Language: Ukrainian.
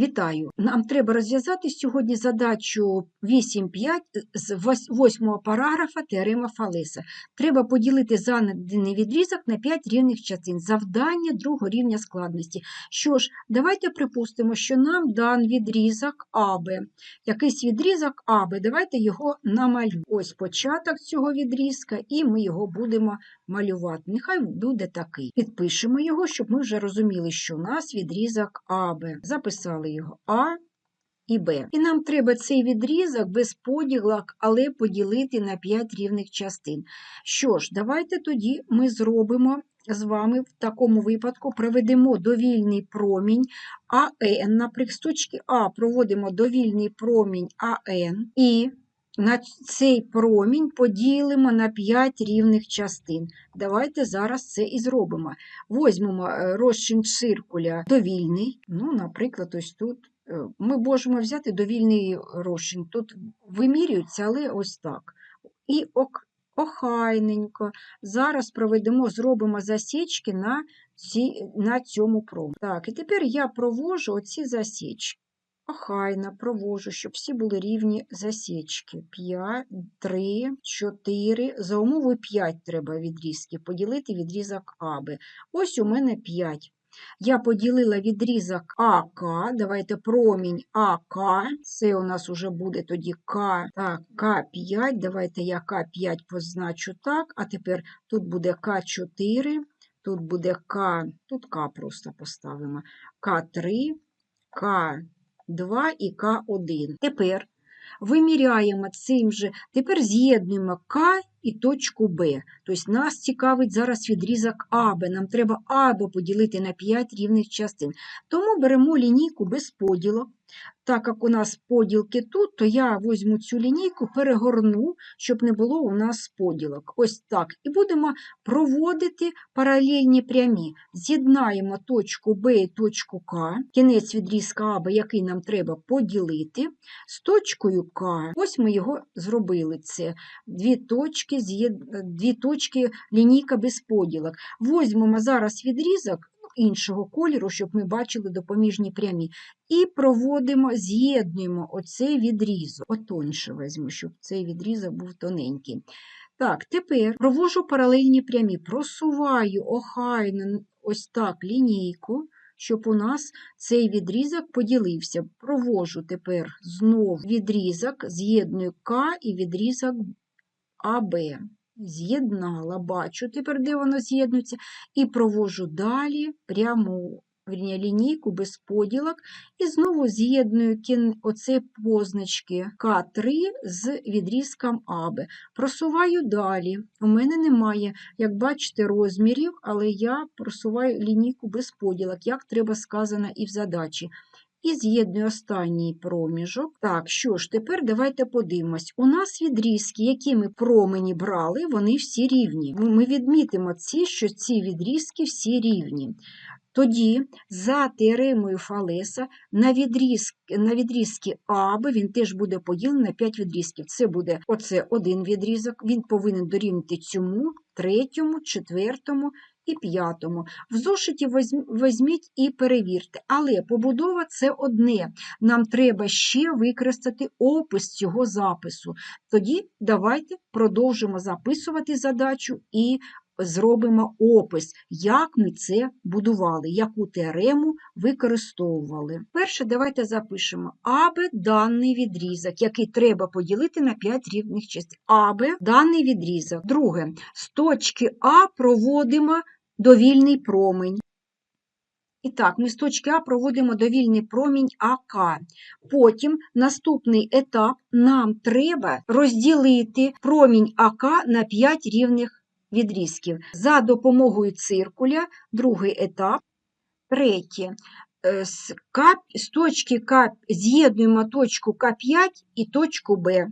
Вітаю! Нам треба розв'язати сьогодні задачу 8.5 з 8 параграфа теорема Фалеса. Треба поділити заданий відрізок на 5 рівних частин. Завдання другого рівня складності. Що ж, давайте припустимо, що нам дан відрізок АБ. Якийсь відрізок АБ, давайте його намалюємо. Ось початок цього відрізка, і ми його будемо малювати. Нехай буде такий. Підпишемо його, щоб ми вже розуміли, що у нас відрізок АБ. Записали його А і Б. І нам треба цей відрізок без поділок, але поділити на 5 рівних частин. Що ж, давайте тоді ми зробимо з вами в такому випадку проведемо довільний промінь АН. Наприклад, з точки А проводимо довільний промінь АН і на цей промінь поділимо на 5 рівних частин. Давайте зараз це і зробимо. Возьмемо е, розчин циркуля довільний. Ну, наприклад, ось тут е, ми можемо взяти довільний розчин. Тут вимірюється, але ось так. І охайненько. Зараз проведемо, зробимо засічки на, ці, на цьому промі. Так, і тепер я провожу оці засічки. Охайно провожу, щоб всі були рівні засічки. 5, 3, 4. За умовою 5 треба відрізків. Поділити відрізок АБ. Ось у мене 5. Я поділила відрізок АК. Давайте промінь АК. Це у нас вже буде тоді К. Так, К5. Давайте я К5 позначу так. А тепер тут буде К4, тут буде К, тут К просто поставимо. К3, К. 2 і К1. Тепер виміряємо цим же, тепер з'єднуємо К і точку Б. Тобто нас цікавить зараз відрізок АБ. Нам треба АБ поділити на 5 рівних частин. Тому беремо лінійку без поділок. Так як у нас поділки тут, то я візьму цю лінійку, перегорну, щоб не було у нас поділок. Ось так. І будемо проводити паралельні прямі. З'єднаємо точку Б і точку К, кінець відрізка АБ, який нам треба поділити, з точкою К. Ось ми його зробили. Це дві точки, дві точки лінійка без поділок. Возьмемо зараз відрізок іншого кольору, щоб ми бачили допоміжні прямі. І проводимо, з'єднуємо оцей відрізок. Отоньше візьму, щоб цей відрізок був тоненький. Так, тепер провожу паралельні прямі, просуваю охайно ось так лінійку, щоб у нас цей відрізок поділився. Провожу тепер знову відрізок, з'єдную К і відрізок АБ. З'єднала, бачу тепер, де воно з'єднується, і провожу далі пряму лінійку без поділок, і знову з'єдную оці позначки К3 з відрізком АБ. Просуваю далі. У мене немає, як бачите, розмірів, але я просуваю лінійку без поділок, як треба сказано і в задачі. І з'єдную останній проміжок. Так, що ж, тепер давайте подивимось. У нас відрізки, які ми промені брали, вони всі рівні. Ми відмітимо ці, що ці відрізки всі рівні. Тоді, за теоремою Фалеса, на відрізки, на відрізки АБ він теж буде поділений на 5 відрізків. Це буде оце один відрізок, він повинен дорівнити цьому, третьому, четвертому і п'ятому. В зошиті візьміть і перевірте. Але побудова це одне. Нам треба ще використати опис цього запису. Тоді давайте продовжимо записувати задачу і зробимо опис, як ми це будували, яку теорему використовували. Перше, давайте запишемо АБ даний відрізок, який треба поділити на 5 рівних частин. АБ даний відрізок. Друге, з точки А проводимо довільний промінь. І так, ми з точки А проводимо довільний промінь АК. Потім наступний етап нам треба розділити промінь АК на 5 рівних відрізків за допомогою циркуля, другий етап, третє. З, К, з точки К з'єднуємо точку К5 і точку Б.